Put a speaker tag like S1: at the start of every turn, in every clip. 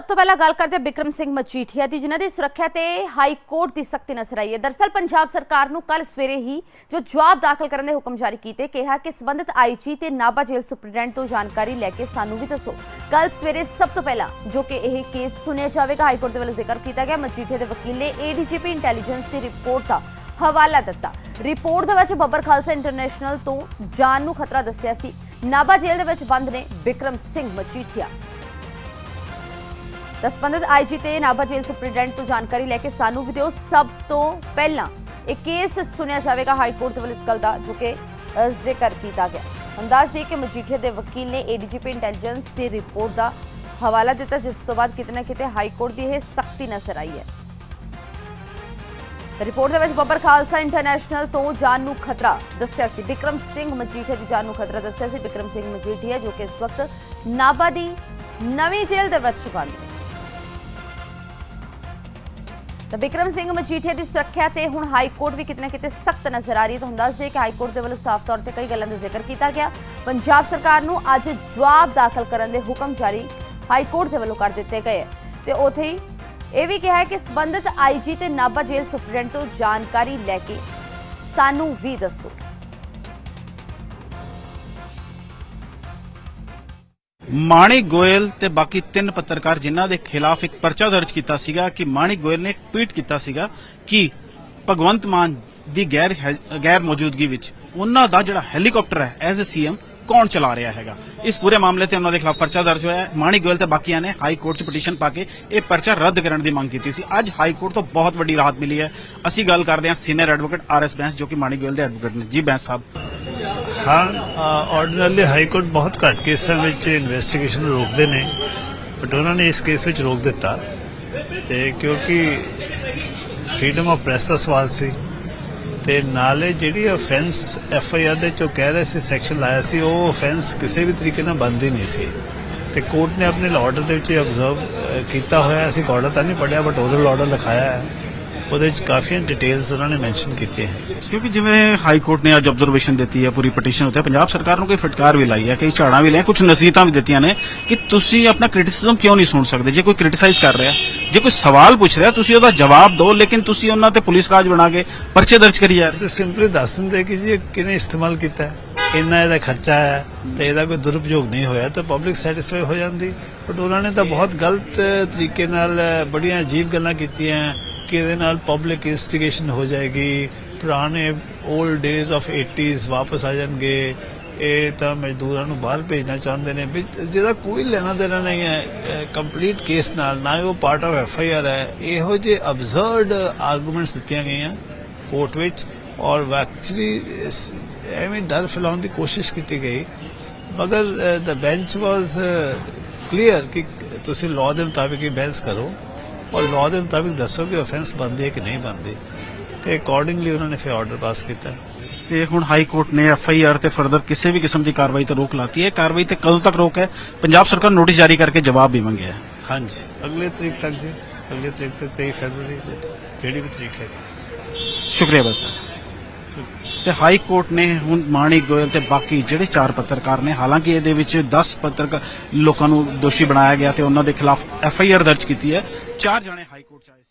S1: ਸਭ ਤੋਂ ਪਹਿਲਾਂ ਗੱਲ ਕਰਦੇ ਬਿਕਰਮ ਸਿੰਘ ਮਜੀਠੀਆ ਦੀ, ਜਿਨ੍ਹਾਂ ਦੀ ਸੁਰੱਖਿਆ ਤੇ ਹਾਈ ਕੋਰਟ ਦੀ ਸਖਤੀ ਨਜ਼ਰ ਆਈ ਹੈ। ਦਰਸਲ ਪੰਜਾਬ ਸਰਕਾਰ ਨੂੰ ਕੱਲ ਸਵੇਰੇ ਹੀ ਜੋ ਜਵਾਬ ਦਾਖਲ ਕਰਨ ਦੇ ਹੁਕਮ ਜਾਰੀ ਕੀਤੇ, ਕਿਹਾ ਕਿ ਸੰਬੰਧਿਤ ਆਈਜੀ ਤੇ ਨਾਭਾ ਜੇਲ੍ਹ ਸੁਪਰਡੈਂਟ ਤੋਂ ਜਾਣਕਾਰੀ ਲੈ ਕੇ ਸਾਨੂੰ ਵੀ ਦੱਸੋ। ਕੱਲ ਸਵੇਰੇ ਸਭ ਤੋਂ ਪਹਿਲਾਂ ਜੋ ਕਿ ਇਹ ਕੇਸ ਸੁਣਿਆ ਜਾਵੇਗਾ, ਹਾਈ ਕੋਰਟ ਦੇ ਵੱਲੋਂ ਜ਼ਿਕਰ ਕੀਤਾ ਗਿਆ, ਮਜੀਠੀਆ ਦੇ ਵਕੀਲ ਨੇ ਏਡੀਜੀਪੀ ਇੰਟੈਲੀਜੈਂਸ ਦੀ ਰਿਪੋਰਟ ਦਾ ਹਵਾਲਾ ਦਿੱਤਾ। ਰਿਪੋਰਟ ਦੇ ਵਿੱਚ ਬੱਬਰ ਖਾਲਸਾ ਇੰਟਰਨੈਸ਼ਨਲ ਤੋਂ ਜਾਨ ਨੂੰ ਖਤਰਾ ਦੱਸਿਆ ਸੀ। ਨਾਭਾ ਜੇਲ੍ਹ ਦੇ ਵਿੱਚ ਬੰਦ ਨੇ ਬਿਕਰਮ ਸਿੰਘ ਮਜੀਠੀਆ। ਤਾਂ ਸੰਬੰਧਿਤ ਆਈਜੀ ਤੇ ਨਾਭਾ ਜੇਲ੍ਹ ਸੁਪਰਡੈਂਟ ਤੋਂ ਜਾਣਕਾਰੀ ਲੈ ਕੇ ਸਾਨੂੰ ਵੀ ਦਿਓ। ਸਭ ਤੋਂ ਪਹਿਲਾਂ ਇਹ ਕੇਸ ਸੁਣਿਆ ਜਾਵੇਗਾ ਹਾਈ ਕੋਰਟ ਦੇ ਵੱਲੋਂ ਇਸ ਗੱਲ ਦਾ, ਜੋ ਕਿ ਜ਼ਿਕਰ ਕੀਤਾ ਗਿਆ। ਅੰਦਾਜ਼ ਦੇ ਕਿ ਮਜੀਠੀਆ ਦੇ ਵਕੀਲ ਨੇ ਏਡੀਜੀਪੀ ਇੰਟੈਲੀਜੈਂਸ ਦੀ ਰਿਪੋਰਟ ਦਾ ਹਵਾਲਾ ਦਿੱਤਾ, ਜਿਸ ਤੋਂ ਬਾਅਦ ਕਿਤੇ ਨਾ ਕਿਤੇ ਹਾਈ ਕੋਰਟ ਦੀ ਇਹ ਸਖਤੀ ਨਜ਼ਰ ਆਈ ਹੈ। ਰਿਪੋਰਟ ਦੇ ਵਿੱਚ ਬੱਬਰ ਖਾਲਸਾ ਇੰਟਰਨੈਸ਼ਨਲ ਤੋਂ ਜਾਨ ਨੂੰ ਖਤਰਾ ਦੱਸਿਆ ਸੀ। ਵਿਕਰਮ ਸਿੰਘ ਮਜੀਠੀਆ ਦੀ ਜਾਨ ਨੂੰ ਖਤਰਾ ਦੱਸਿਆ ਸੀ। ਵਿਕਰਮ ਸਿੰਘ ਮਜੀਠੀਆ ਜੋ ਕਿ ਇਸ ਵਕਤ ਨਾਭਾ ਦੀ ਨਵੀਂ ਜੇਲ੍ਹ ਦੇ ਵਿੱਚ ਬੰਦ ਹੈ ਤਾਂ ਬਿਕਰਮ ਸਿੰਘ ਮਜੀਠੀਆ ਦੀ ਸੁਰੱਖਿਆ ਤੇ ਹੁਣ ਹਾਈ ਕੋਰਟ ਵੀ ਕਿਤੇ ਨਾ ਕਿਤੇ ਸਖਤ ਨਜ਼ਰ ਆ ਰਹੀ ਹੈ। ਤੁਹਾਨੂੰ ਦੱਸ ਦਈਏ ਕਿ ਹਾਈ ਕੋਰਟ ਦੇ ਵੱਲੋਂ ਸਾਫ਼ ਤੌਰ ਤੇ ਕਈ ਗੱਲਾਂ ਦਾ ਜ਼ਿਕਰ ਕੀਤਾ ਗਿਆ। ਪੰਜਾਬ ਸਰਕਾਰ ਨੂੰ ਅੱਜ ਜਵਾਬ ਦਾਖਲ ਕਰਨ ਦੇ ਹੁਕਮ ਜਾਰੀ ਹਾਈ ਕੋਰਟ ਦੇ ਵੱਲੋਂ ਕਰ ਦਿੱਤੇ ਗਏ। ਹੈ ਤੇ ਉਥੇ ਹੀ ਇਹ ਵੀ ਕਿਹਾ ਹੈ ਕਿ ਸੰਬੰਧਿਤ ਆਈਜੀ ਤੇ ਨਾਭਾ ਜੇਲ੍ਹ ਸੁਪਰਡੈਂਟ ਤੋਂ ਜਾਣਕਾਰੀ ਲੈ ਕੇ ਸਾਨੂੰ ਵੀ ਦੱਸੋ।
S2: ਮਾਣਿਕ ਗੋਇਲ ਤੇ ਬਾਕੀ ਤਿੰਨ ਪੱਤਰਕਾਰ ਜਿਨ੍ਹਾਂ ਦੇ ਖਿਲਾਫ ਇੱਕ ਪਰਚਾ ਦਰਜ ਕੀਤਾ ਸੀਗਾ ਕਿ ਮਾਣਿਕ ਗੋਇਲ ਨੇ ਟਵੀਟ ਕੀਤਾ ਸੀਗਾ ਕਿ ਭਗਵੰਤ ਮਾਨ ਦੀ ਗੈਰ ਗੈਰ ਮੌਜੂਦਗੀ ਵਿੱਚ ਉਹਨਾਂ ਦਾ ਜਿਹੜਾ ਹੈਲੀਕਾਪਟਰ ਹੈ ਐਜ਼ ਅ ਸੀਐਮ ਕੌਣ ਚਲਾ ਰਿਹਾ ਹੈਗਾ ਇਸ ਪੂਰੇ ਮਾਮਲੇ ਤੇ ਉਹਨਾਂ ਦੇ ਖਿਲਾਫ ਪਰਚਾ ਦਰਜ ਹੋਇਆ ਹੈ ਮਾਣਿਕ ਗੋਇਲ ਤੇ ਬਾਕੀਆਂ ਨੇ ਹਾਈ ਕੋਰਟ 'ਚ ਪਟੀਸ਼ਨ ਪਾ ਕੇ ਇਹ ਪਰਚਾ ਰੱਦ ਕਰਨ ਦੀ ਮੰਗ ਕੀਤੀ ਸੀ ਅੱਜ ਹਾਈ ਕੋਰਟ ਤੋਂ ਬਹੁਤ ਵੱਡੀ ਰਾਹਤ ਮਿਲੀ ਹੈ ਅਸੀਂ ਗੱਲ ਕਰਦੇ ਹਾਂ senior advocate R S Bains ਜੋ ਕਿ ਮਾਣਿਕ ਗੋਇਲ ਦੇ ਐਡਵੋਕੇਟ ਨੇ ਜੀ ਬੈਂਸ ਸਾਹਿਬ
S3: ਹਾਂ ਆਰਡੀਨਰਲੀ ਹਾਈ ਕੋਰਟ ਬਹੁਤ ਘੱਟ ਕੇਸਾਂ ਵਿੱਚ ਇਨਵੈਸਟੀਗੇਸ਼ਨ ਰੋਕਦੇ ਨੇ ਬਟ ਉਹਨਾਂ ਨੇ ਇਸ ਕੇਸ ਵਿੱਚ ਰੋਕ ਦਿੱਤਾ ਤੇ ਕਿਉਂਕਿ ਫਰੀडम ਆਫ ਪ੍ਰੈਸ ਦਾ ਸਵਾਲ ਸੀ ਤੇ ਨਾਲੇ ਜਿਹੜੀ ਅਫੈਂਸ ਐਫ ਆਈ ਆਰ ਦੇ ਚੋਂ ਕਹਿ ਰਹੇ ਸੀ ਸੈਕਸ਼ਨ ਲਾਇਆ ਸੀ, ਉਹ ਅਫੈਂਸ ਕਿਸੇ ਵੀ ਤਰੀਕੇ ਨਾਲ ਬੰਦ ਨਹੀਂ ਸੀ। ਤੇ ਕੋਰਟ ਨੇ ਆਪਣੇ ਆਰਡਰ ਦੇ ਵਿੱਚ ਆਬਜ਼ਰਵ ਕੀਤਾ ਹੋਇਆ ਅਸੀਂ ਆਰਡਰ ਤਾਂ ਨਹੀਂ ਪੜਿਆ ਬਟ ਓਰਲ ਆਰਡਰ ਲਿਖਾਇਆ ਹੈ। ਉਹਦੇ ਵਿੱਚ ਕਾਫੀ ਡਿਟੇਲਸ ਉਹਨਾਂ ਨੇ ਮੈਂਸ਼ਨ ਕੀਤੀਆਂ ਹੈ
S2: ਕਿਉਂਕਿ ਜਿਵੇਂ ਹਾਈ ਕੋਰਟ ਨੇ ਅੱਜ ਆਬਜ਼ਰਵੇਸ਼ਨ ਦਿੱਤੀ ਹੈ ਪੂਰੀ ਪਟੀਸ਼ਨ ਉੱਤੇ ਪੰਜਾਬ ਸਰਕਾਰ ਨੂੰ ਕੋਈ ਫਟਕਾਰ ਵੀ ਲਾਈ ਹੈ ਕਈ ਝਾੜਾਂ ਵੀ ਲਈਆਂ ਕੁਝ ਨਸੀਹਤਾਂ ਵੀ ਦਿੱਤੀਆਂ ਨੇ ਕਿ ਤੁਸੀਂ ਆਪਣਾ ਕ੍ਰਿਟਿਸਿਜ਼ਮ ਕਿਉਂ ਨਹੀਂ ਸੁਣ ਸਕਦੇ? ਜੇ ਕੋਈ ਕ੍ਰਿਟਿਸਾਈਜ਼ ਕਰ ਰਿਹਾ ਜੇ ਕੋਈ ਸਵਾਲ ਪੁੱਛ ਰਿਹਾ ਤੁਸੀਂ ਉਹਦਾ ਜਵਾਬ ਦਿਓ ਲੇਕਿਨ ਤੁਸੀਂ ਉਹਨਾਂ ਤੇ ਪੁਲਿਸ ਰਾਜ ਬਣਾ ਕੇ ਪਰਚੇ ਦਰਜ ਕਰੀ ਜਾ ਰਹੇ
S3: ਸਿੰਪਲੀ ਦੱਸ ਦਿੰਦੇ ਕਿ ਜੀ ਕਿਹਨੇ ਇਸਤੇਮਾਲ ਕੀਤਾ ਹੈ? ਇੰਨਾ ਇਹਦਾ ਖਰਚਾ ਹੈ ਤੇ ਇਹਦਾ ਕੋਈ ਦੁਰਉਪਯੋਗ ਨਹੀਂ ਹੋਇਆ ਤਾਂ ਪਬਲਿਕ ਸੈਟੀਸਫਾਈ ਹੋ ਜਾਂਦੀ। ਬਟ ਉਹਨਾਂ ਨੇ ਤਾਂ ਬਹੁਤ ਗਲਤ ਤਰੀਕੇ ਨਾਲ ਬੜੀਆਂ ਅਜੀਬ ਗੱਲਾਂ ਕੀਤੀਆਂ। ਕਿ ਇਹਦੇ ਨਾਲ ਪਬਲਿਕ ਇਨਵੈਸਟੀਗੇਸ਼ਨ ਹੋ ਜਾਏਗੀ। ਪੁਰਾਣੇ 올ਡ ਡੇਜ਼ ਆਫ 80s ਵਾਪਸ ਆ ਜਾਣਗੇ। ਇਹ ਤਾਂ ਮਜ਼ਦੂਰਾਂ ਨੂੰ ਬਾਹਰ ਭੇਜਣਾ ਚਾਹੁੰਦੇ ਨੇ। ਵੀ ਜਿਹਦਾ ਕੋਈ ਲੈਣਾ ਦੇਣਾ ਨਹੀਂ ਹੈ ਕੰਪਲੀਟ ਕੇਸ ਨਾਲ, ਨਾ ਹੀ ਉਹ part of F I R ਹੈ। ਇਹੋ ਜਿਹੇ ਅਬਜ਼ਰਡ ਆਰਗੂਮੈਂਟਸ ਦਿੱਤੀਆਂ ਗਈਆਂ ਕੋਰਟ ਵਿੱਚ ਔਰ ਐਕਚੁਅਲੀ ਐਵੇਂ ਡਰ ਫੈਲਾਉਣ ਦੀ ਕੋਸ਼ਿਸ਼ ਕੀਤੀ ਗਈ। ਮਗਰ ਦ ਬੈਂਚ ਵਾਸ ਕਲੀਅਰ ਕਿ ਤੁਸੀਂ ਲਾਅ ਦੇ ਮੁਤਾਬਿਕ ਹੀ ਬਹਿਸ ਕਰੋ। ਔਰ ਲਾਅ ਦੇ ਮੁਤਾਬਿਕ ਦੱਸੋ ਕਿ ਆਫੈਂਸ ਬਣਦੀ ਹੈ ਕਿ ਨਹੀਂ ਬਣਦੀ। ਤੇ ਅਕੋਰਡਿੰਗਲੀ ਉਹਨਾਂ ਨੇ ਫਿਰ ਆਰਡਰ ਪਾਸ ਕੀਤਾ।
S2: ਤੇ ਹੁਣ ਹਾਈ ਕੋਰਟ ਨੇ ਐਫ ਆਈ ਆਰ ਤੇ ਫਰਦਰ ਕਿਸੇ ਵੀ ਕਿਸਮ ਦੀ ਕਾਰਵਾਈ ਤੇ ਰੋਕ ਲਾਤੀ ਹੈ। ਕਾਰਵਾਈ ਤੇ ਕਦੋਂ ਤੱਕ ਰੋਕ ਹੈ? ਪੰਜਾਬ ਸਰਕਾਰ ਨੋਟਿਸ ਜਾਰੀ ਕਰਕੇ ਜਵਾਬ ਵੀ ਮੰਗਿਆ ਹੈ
S3: ਹਾਂਜੀ। ਅਗਲੇ ਤਰੀਕ ਤੱਕ ਜੀ। ਅਗਲੇ ਤਰੀਕ ਤੱਕ 23 ਫਰਵਰੀ ਜਿਹੜੀ ਵੀ ਤਰੀਕ ਹੈ।
S2: ਸ਼ੁਕਰੀਆ ਬਸ। ਤੇ ਹਾਈ ਕੋਰਟ ਨੇ ਹੁਣ ਮਾਣਿਕ ਗੋਇਲ ਤੇ ਬਾਕੀ ਜਿਹੜੇ ਚਾਰ ਪੱਤਰਕਾਰ ਨੇ, ਹਾਲਾਂਕਿ ਇਹਦੇ ਵਿੱਚ 10 ਪੱਤਰਕਾਰ ਲੋਕਾਂ ਨੂੰ ਦੋਸ਼ੀ ਬਣਾਇਆ ਗਿਆ ਤੇ ਉਹਨਾਂ ਦੇ ਖਿਲਾਫ ਐਫ ਆਈ ਆਰ ਦਰਜ ਕੀਤੀ ਹੈ। ਚਾਰ ਜਣੇ ਹਾਈ ਕੋਰਟ ਚ ਆਏ ਸੀ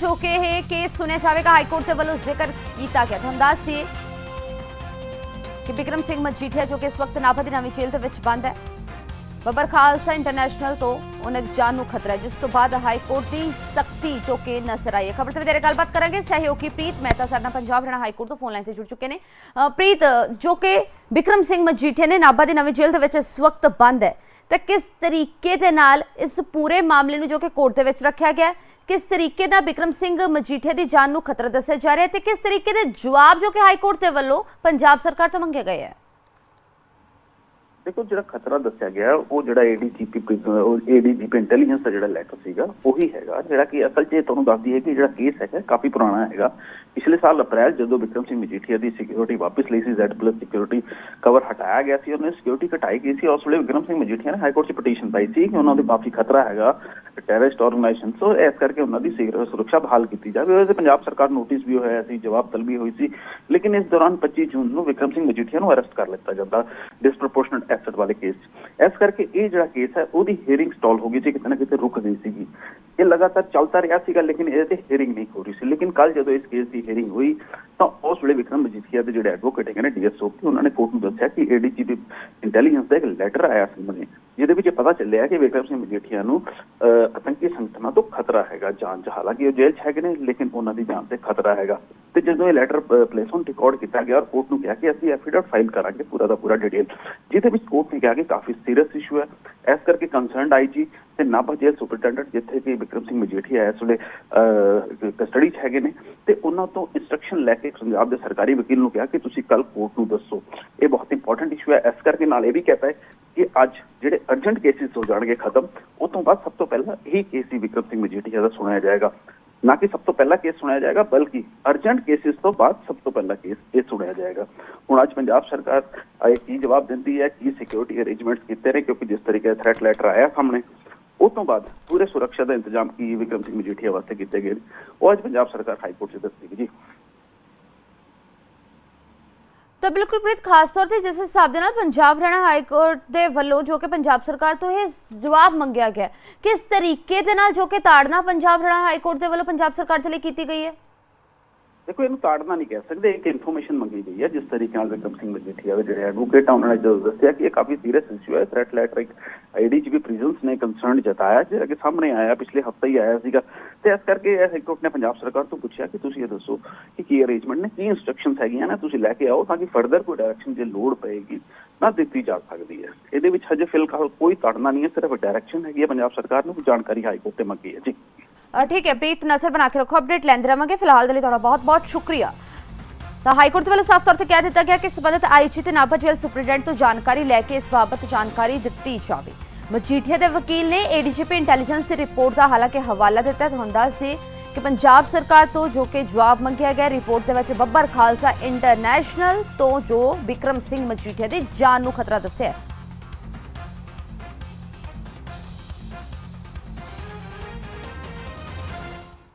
S1: ਜੋ ਕਿ ਇਹ ਕੇਸ ਸੁਣਿਆ ਜਾਵੇਗਾ, ਹਾਈ ਕੋਰਟ ਦੇ ਵੱਲੋਂ ਜ਼ਿਕਰ ਕੀਤਾ ਗਿਆ। ਤੁਹਾਨੂੰ ਦੱਸ ਕਿ ਬਿਕਰਮ ਸਿੰਘ ਮਜੀਠੀਆ ਜੋ ਕਿ ਇਸ ਵਕਤ ਨਾਭਾ ਦੀ ਨਵੀਂ ਜੇਲ੍ਹ ਦੇ ਵਿੱਚ ਬੰਦ ਹੈ ਬੱਬਰ ਖਾਲਸਾ ਇੰਟਰਨੈਸ਼ਨਲ ਤੋਂ ਉਹਨਾਂ ਦੀ ਜਾਨ ਨੂੰ ਖਤਰਾ ਜਿਸ ਤੋਂ ਬਾਅਦ ਹਾਈ ਕੋਰਟ ਦੀ ਸਖਤੀ ਜੋ ਕਿ ਨਜ਼ਰ ਆਈ ਹੈ। ਖਬਰ ਤੇ ਵਧੇਰੇ ਗੱਲਬਾਤ ਕਰਾਂਗੇ। ਸਹਿਯੋਗੀ ਪ੍ਰੀਤ ਮਹਿਤਾ ਸਾਡੇ ਪੰਜਾਬ ਹਰਿਆਣਾ ਹਾਈ ਕੋਰਟ ਤੋਂ ਫੋਨ ਲਾਈਨ ਤੇ ਜੁੜ ਚੁੱਕੇ ਨੇ। ਪ੍ਰੀਤ, ਜੋ ਕਿ ਬਿਕਰਮ ਸਿੰਘ ਮਜੀਠੇ ਨੇ ਨਾਭਾ ਦੀ ਨਵੀਂ ਜੇਲ੍ਹ ਦੇ ਵਿੱਚ ਇਸ ਵਕਤ ਬੰਦ ਹੈ, ਤਾਂ ਕਿਸ ਤਰੀਕੇ ਦੇ ਨਾਲ ਇਸ ਪੂਰੇ ਮਾਮਲੇ ਨੂੰ ਜੋ ਕਿ ਕੋਰਟ ਦੇ ਵਿੱਚ ਰੱਖਿਆ ਗਿਆ, ਕਿਸ ਤਰੀਕੇ ਦਾ ਬਿਕਰਮ ਸਿੰਘ ਮਜੀਠੇ ਦੀ ਜਾਨ ਨੂੰ ਖਤਰਾ ਦੱਸਿਆ ਜਾ ਰਿਹਾ ਹੈ ਤੇ ਕਿਸ ਤਰੀਕੇ ਦੇ ਜਵਾਬ ਜੋ ਕਿ ਹਾਈ ਕੋਰਟ ਦੇ ਵੱਲੋਂ ਪੰਜਾਬ ਸਰਕਾਰ ਤੋਂ ਮੰਗੇ ਗਏ ਹੈ?
S4: ਦੇਖੋ ਜਿਹੜਾ ਖਤਰਾ ਦੱਸਿਆ ਗਿਆ ਉਹ ਜਿਹੜਾ ਏਡੀਜੀਪੀ ਏਡੀਜੀਪੀ ਇੰਟੈਲੀਜੈਂਸ ਦਾ ਜਿਹੜਾ ਲੈਟਰ ਸੀਗਾ, ਉਹੀ ਹੈਗਾ, ਜਿਹੜਾ ਕਿ ਅਸਲ 'ਚ ਤੁਹਾਨੂੰ ਦੱਸਦੀ ਹੈ ਕਿ ਜਿਹੜਾ ਕੇਸ ਹੈਗਾ ਕਾਫੀ ਪੁਰਾਣਾ ਹੈਗਾ। ਪਿਛਲੇ ਸਾਲ ਅਪ੍ਰੈਲ ਜਦੋਂ ਵਿਕਰਮ ਸਿੰਘ ਮਜੀਠੀਆ ਦੀ ਸਿਕਿਉਰਿਟੀ ਵਾਪਸ ਲਈ ਸੀ ਜੈਡ ਪਲੱਸ ਸਿਕਿਉਰਿਟੀ ਕਵਰ ਹਟਾਇਆ ਗਿਆ ਸੀ, ਉਹਨੇ ਸਿਕਿਉਰਿਟੀ ਘਟਾਈ ਗਈ ਸੀ, ਉਸ ਵੇਲੇ ਵਿਕਰਮ ਸਿੰਘ ਮਜੀਠੀਆ ਨੇ ਹਾਈ ਕੋਰਟ 'ਚ ਪਟੀਸ਼ਨ ਪਾਈ ਸੀ ਕਿ ਉਹਨਾਂ ਦੇ ਕਾਫੀ ਖਤਰਾ ਹੈਗਾ। ਟੈਰਰਿਸਟ ਆਰਗੇਨਾਈਜੇਸ਼ਨ ਸੋ ਇਸ ਕਰਕੇ ਉਹਨਾਂ ਦੀ ਸੁਰੱਖਿਆ ਬਹਾਲ ਕੀਤੀ ਜਾਵੇ। ਉਹਦੇ ਪੰਜਾਬ ਸਰਕਾਰ ਨੋਟਿਸ ਵੀ ਹੋਇਆ ਸੀ, ਜਵਾਬ ਤਲਬੀ ਹੋਈ ਸੀ। ਲੇਕਿਨ ਇਸ ਦੌਰਾਨ 25 ਜੂਨ ਨੂੰ ਵਿਕਰਮ ਸਿੰਘ ਮਜੀਠੀਆ ਨੂੰ ਅਰੈਸਟ ਕਰ ਲਿੱਤਾ ਜਾਂਦਾ ਡਿਸਪ੍ਰੋਪੋਰਸ਼ਨਟ ਐਸੈਟ ਵਾਲੇ ਕੇਸ ਇਸ ਕਰਕੇ ਇਹ ਜਿਹੜਾ ਕੇਸ ਹੈ, ਉਹਦੀ ਹੀਅਰਿੰਗ ਸਟਾਲ ਹੋ ਗਈ ਸੀ, ਕਿਤੇ ਨਾ ਕਿਤੇ ਰੁਕ ਗਈ ਸੀਗੀ। ਇਹ ਲਗਾਤਾਰ ਚੱਲਦਾ ਰਿਹਾ ਸੀਗਾ, ਲੇਕਿਨ ਇਹਦੇ ਤੇ ਹੀਅਰਿੰਗ ਨਹੀਂ ਹੋ ਰਹੀ ਸੀ। ਲੇਕਿਨ ਕੱਲ ਜਦੋਂ ਇਸ ਕੇਸ ਦੀ ਹੀਅਰਿੰਗ ਹੋਈ, ਤਾਂ ਉਸ ਵੇਲੇ ਵਿਕਰਮ ਮਜੀਠੀਆ ਦੇ ਜਿਹੜੇ ਐਡਵੋਕੇਟ ਹੈਗੇ ਨੇ ਡੀਐਸਓ ਉਹਨਾਂ ਨੇ ਕੋਰਟ ਨੂੰ ਦੱਸਿਆ ਕਿ ਏਡੀਜੀਪੀ ਇੰਟੈਲੀਜੈਂਸ ਦਾ ਇੱਕ ਲੈਟਰ ਆਇਆ ਸੀ ਮੈਨੂੰ ਜਿਹਦੇ ਵਿੱਚ ਇਹ ਪਤਾ ਚੱਲਿਆ ਕਿ ਵਿਕਰਮ ਸਿੰਘ ਮਜੀਠੀਆ ਨੂੰ ਅਹ, ਆਤੰਕੀ ਸੰਗਠਨਾਂ ਤੋਂ ਖਤਰਾ ਹੈਗਾ ਜਾਨ 'ਚ। ਹਾਲਾਂਕਿ ਉਹ ਜੇਲ੍ਹ 'ਚ ਹੈਗੇ ਨੇ ਲੇਕਿਨ ਉਹਨਾਂ ਦੀ ਜਾਨ ਤੇ ਖਤਰਾ ਹੈਗਾ। ਤੇ ਜਦੋਂ ਇਹ ਲੈਟਰ ਪਲੇਸ ਔਨ ਰਿਕਾਰਡ ਕੀਤਾ ਗਿਆ ਔਰ ਕੋਰਟ ਨੂੰ ਕਿਹਾ ਕਿ ਅਸੀਂ ਐਫੀਡੇਵਿਟ ਫਾਈਲ ਕਰਾਂਗੇ ਪੂਰਾ ਦਾ ਪੂਰਾ ਡਿਟੇਲ ਜਿਹਦੇ ਵਿੱਚ ਕੋਰਟ ਨੇ ਕਿਹਾ ਕਿ ਕਾਫੀ ਸੀਰੀਅਸ ਇਸ਼ੂ ਹੈ। ਇਸ ਕਰਕੇ ਕੰਸਰਨਡ ਆਈਜੀ ਤੇ ਨਾਭਾ ਜੇਲ੍ਹ ਸੁਪਰਡੈਂਟ ਜਿੱਥੇ ਕਿ ਵਿਕਰਮ ਸਿੰਘ ਮਜੀਠੀਆ ਇਸ ਵੇਲੇ ਕਸਟਡੀ 'ਚ ਹੈਗੇ ਨੇ। ਤੇ ਉਹਨਾਂ ਤੋਂ ਇੰਸਟਰਕਸ਼ਨ ਲੈ ਕੇ ਪੰਜਾਬ ਦੇ ਸਰਕਾਰੀ ਵਕੀਲ ਨੂੰ ਕਿਹਾ ਕਿ ਤੁਸੀਂ ਕੱਲ ਕੋਰਟ ਨੂੰ ਦੱਸੋ। ਇਹ ਬਹੁਤ ਇੰਪੋਰਟੈਂਟ ਇਸ਼ੂ ਹੈ। ਇਸ ਕਰਕੇ ਨਾਲ ਇਹ ਵੀ ਕਹਤਾ ਹੈ ਕਿ ਅੱਜ ਜਿਹੜੇ ਅਰਜੈਂਟ ਕੇਸਿਸ ਹੋ ਜਾਣਗੇ ਖਤਮ, ਉਹ ਤੋਂ ਬਾਅਦ ਸਭ ਤੋਂ ਪਹਿਲਾਂ ਇਹ ਕੇਸ ਹੀ ਵਿਕਰਮ ਸਿੰਘ ਮਜੀਠੀਆ ਦਾ ਸੁਣਾਇਆ ਜਾਏਗਾ। ਨਾ ਕਿ ਸਭ ਤੋਂ ਪਹਿਲਾਂ ਕੇਸ ਸੁਣਿਆ ਜਾਏਗਾ, ਬਲਕਿ ਅਰਜੈਂਟ ਕੇਸਿਸ ਤੋਂ ਬਾਅਦ ਸਭ ਤੋਂ ਪਹਿਲਾ ਕੇਸ ਇਹ ਸੁਣਿਆ ਜਾਏਗਾ। ਹੁਣ ਅੱਜ ਪੰਜਾਬ ਸਰਕਾਰ ਇਹ ਕੀ ਜਵਾਬ ਦਿੰਦੀ ਹੈ, ਕੀ ਸਿਕਿਉਰਿਟੀ ਅਰੇਂਜਮੈਂਟਸ ਕੀਤੇ ਨੇ, ਕਿਉਂਕਿ ਜਿਸ ਤਰੀਕੇ ਦਾ ਥ੍ਰੈਟ ਲੈਟਰ ਆਇਆ ਸਾਹਮਣੇ, ਉਹ ਤੋਂ ਬਾਅਦ ਪੂਰੇ ਸੁਰੱਖਿਆ ਦਾ ਇੰਤਜ਼ਾਮ ਕੀ ਵਿਕਰਮ ਸਿੰਘ ਮਜੀਠੀਆ ਵਾਸਤੇ ਕੀਤੇ ਗਏ ਨੇ। ਉਹ ਅੱਜ ਪੰਜਾਬ ਸਰਕਾਰ ਹਾਈ ਕੋਰਟ 'ਚ ਦੱਸੇਗੀ ਜੀ।
S1: ਤਾਂ ਬਿਲਕੁਲ ਪ੍ਰੀਤ, ਖਾਸ ਤੌਰ ਤੇ ਜਿਸ ਹਿਸਾਬ ਦੇ ਨਾਲ ਪੰਜਾਬ ਹਰਿਆਣਾ ਹਾਈ ਕੋਰਟ ਦੇ ਵੱਲੋਂ ਜੋ ਕਿ ਪੰਜਾਬ ਸਰਕਾਰ ਤੋਂ ਇਹ ਜਵਾਬ ਮੰਗਿਆ ਗਿਆ, ਕਿਸ ਤਰੀਕੇ ਦੇ ਨਾਲ ਜੋ ਕਿ ਤਾੜਨਾ ਪੰਜਾਬ ਹਰਿਆਣਾ ਹਾਈ ਕੋਰਟ ਦੇ ਵੱਲੋਂ ਪੰਜਾਬ ਸਰਕਾਰ ਦੇ ਲਈ ਕੀਤੀ ਗਈ ਹੈ?
S4: ਦੇਖੋ, ਇਹਨੂੰ ਤਾੜਨਾ ਨਹੀਂ ਕਹਿ ਸਕਦੇ। ਇੱਕ ਇਨਫੋਰਮੇਸ਼ਨ ਮੰਗੀ ਗਈ ਹੈ, ਜਿਸ ਤਰੀਕੇ ਨਾਲ ਵਿਕਰਮ ਸਿੰਘ ਮਜੀਠੀਆ ਦੇ ਜਿਹੜੇ ਐਡਵੋਕੇਟ ਆ, ਉਹਨਾਂ ਨੇ ਜਦੋਂ ਦੱਸਿਆ ਕਿ ਇਹ ਕਾਫੀ ਸੀਰੀਅਸ ਇਸ਼ੂ ਹੈ। ਥ੍ਰੈਟ ਲੈਟਰ ਇੱਕ ਆਈਡੀਜੀਪੀ ਪ੍ਰਿਜ਼ਨਸ ਨੇ ਕੰਸਰਨ ਜਤਾਇਆ, ਜਿਹੜਾ ਕਿ ਸਾਹਮਣੇ ਆਇਆ, ਪਿਛਲੇ ਹਫ਼ਤੇ ਹੀ ਆਇਆ ਸੀਗਾ। ਤੇ ਇਸ ਕਰਕੇ ਇਹ ਹਾਈ ਨੇ ਪੰਜਾਬ ਸਰਕਾਰ ਤੋਂ ਪੁੱਛਿਆ ਕਿ ਤੁਸੀਂ ਇਹ ਦੱਸੋ ਕਿ ਕੀ ਅਰੇਂਜਮੈਂਟ ਨੇ, ਕੀ ਇਨਸਟਰਕਸ਼ਨਸ ਹੈਗੀਆਂ ਨੇ, ਤੁਸੀਂ ਲੈ ਕੇ ਆਓ ਤਾਂ ਕਿ ਫਰਦਰ ਕੋਈ ਡਾਇਰੈਕਸ਼ਨ ਜੇ ਲੋੜ ਪਏਗੀ, ਨਾ ਦਿੱਤੀ ਜਾ ਸਕਦੀ ਹੈ। ਇਹਦੇ ਵਿੱਚ ਹਜੇ ਫਿਲਹਾਲ ਕੋਈ ਤਾੜਨਾ ਨਹੀਂ ਹੈ, ਸਿਰਫ ਡਾਇਰੈਕਸ਼ਨ ਹੈਗੀ ਹੈ। ਪੰਜਾਬ ਸਰਕਾਰ ਨੂੰ ਜਾਣਕਾਰੀ ਹਾਈ ਕੋਰਟ ਤੇ ਮੰਗੀ ਹੈ। ਜੀ।
S1: ਠੀਕ ਹੈ, ਪ੍ਰੀਤ, ਨਜ਼ਰ ਬਣਾ ਕੇ ਰੱਖੋ ਅਪਡੇਟ ਲੈਂਦੇ ਰਵਾਂਗੇ। ਫਿਲਹਾਲ ਦੇ ਲਈ ਤੁਹਾਡਾ ਬਹੁਤ ਬਹੁਤ ਸ਼ੁਕਰੀਆ। ਤਾਂ ਹਾਈ ਕੋਰਟ ਵੱਲੋਂ ਸਾਫ਼ ਤੌਰ ਤੇ ਕਹਿ ਦਿੱਤਾ ਗਿਆ ਕਿ ਸਬੰਧਤ ਆਈਜੀ ਤੇ ਨਾਭਾ ਜੇਲ੍ਹ ਸੁਪਰਡੈਂਟ ਤੋਂ ਜਾਣਕਾਰੀ ਲੈ ਕੇ ਇਸ ਬਾਬਤ ਜਾਣਕਾਰੀ ਦਿੱਤੀ ਜਾਵੇ। ਮਜੀਠੀਆ ਦੇ ਵਕੀਲ ਨੇ ਏਡੀਜੀਪੀ ਇੰਟੈਲੀਜੈਂਸ ਦੀ ਰਿਪੋਰਟ ਦਾ ਹਾਲਾਂਕਿ ਹਵਾਲਾ ਦਿੱਤਾ ਤੁਹਾਨੂੰ ਦੱਸ ਸੀ ਕਿ ਪੰਜਾਬ ਸਰਕਾਰ ਤੋਂ ਜੋ ਕਿ ਜਵਾਬ ਮੰਗਿਆ ਗਿਆ, ਰਿਪੋਰਟ ਦੇ ਵਿੱਚ ਬੱਬਰ ਖਾਲਸਾ ਇੰਟਰਨੈਸ਼ਨਲ ਤੋਂ ਜੋ ਵਿਕਰਮ ਸਿੰਘ ਮਜੀਠੀਆ ਦੀ ਜਾਨ ਨੂੰ ਖਤਰਾ ਦੱਸਿਆ